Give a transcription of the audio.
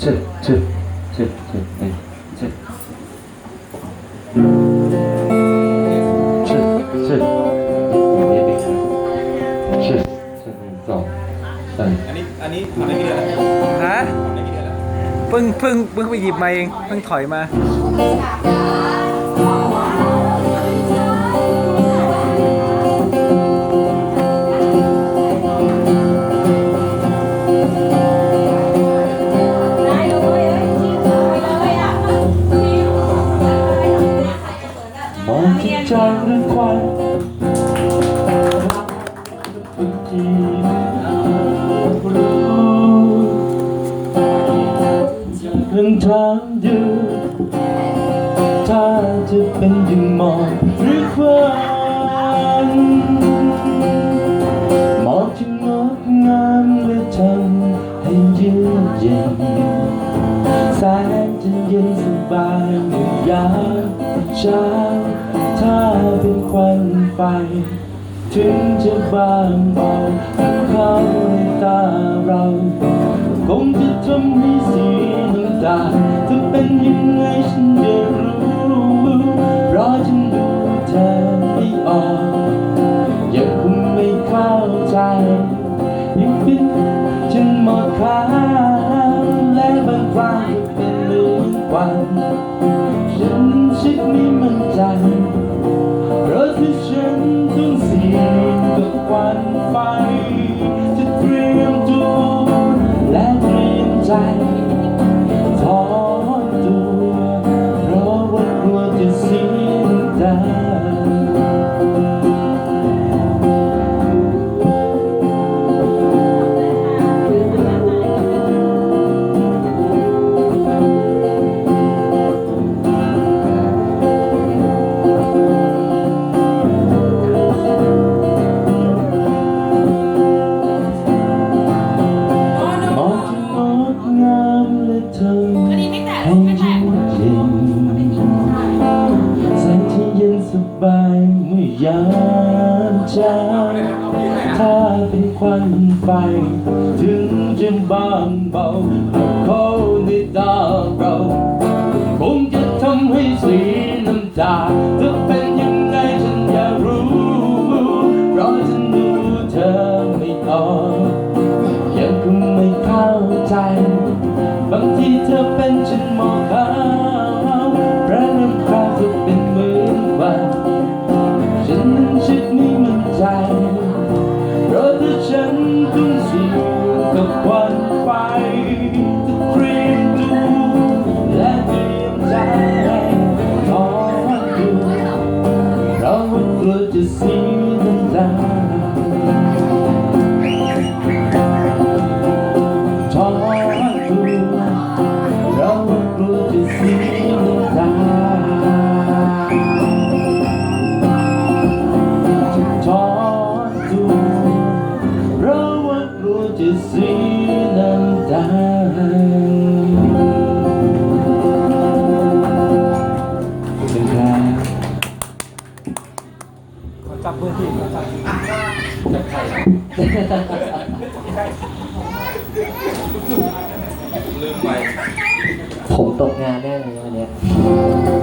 เชิดเชิดเชิดเชิดเอ้ยเชิดเชิดเชิดเดี๋ยวไปครับเชิดเชิดหนึ่งสองสามอันนี้อันนี้ทำได้กี่เดือนแล้วฮะทำได้กี่เดือนแล้ว เพิ่งเพิ่งเพิ่งไปหยิบมาเอง เพิ่งถอยมา ใจเรื่องควันที่ไม่อาจรู้เรื่องทางเดินถ้าจะเป็นยังมองหรือควันมองที่งดงามและทำให้เยือกเย็นแสนจะเย็นสบายเมื่อยามเช้า เป็นควันไฟ ถึงจะบางเบาเข้าในตาเรา คงจะทำให้เสียน้ำตาจะเป็นยังไงฉันจะรู้รอฉันดูเธอไม่ออกยังคงไม่เข้าใจยังเป็นฉันหมดค่าและบางครั้งก็เป็นเหมือนวันฉันชิดไม่มั่นใจ เเธอให้ยิ้มเย็นแสงที่เย็นสบายเมื่อยามเช้าถ้าเป็นควันไฟ ถึงจะบางเบา เธอเป็นฉันมองเขาเพระน้ำตาเธอเป็นเหมือนวันฉันนั้นชิดไม่มั่นใจเพราะถ้าฉันต้องเสี่ยงกับควันไฟจะเตรียมตัวและเตรียมใจรอดูเราว่ากลัวจะเสียน้ำตา น้ำตาขอรับขอจับจับลืมไปผมตกงานแน่เลยวันนี้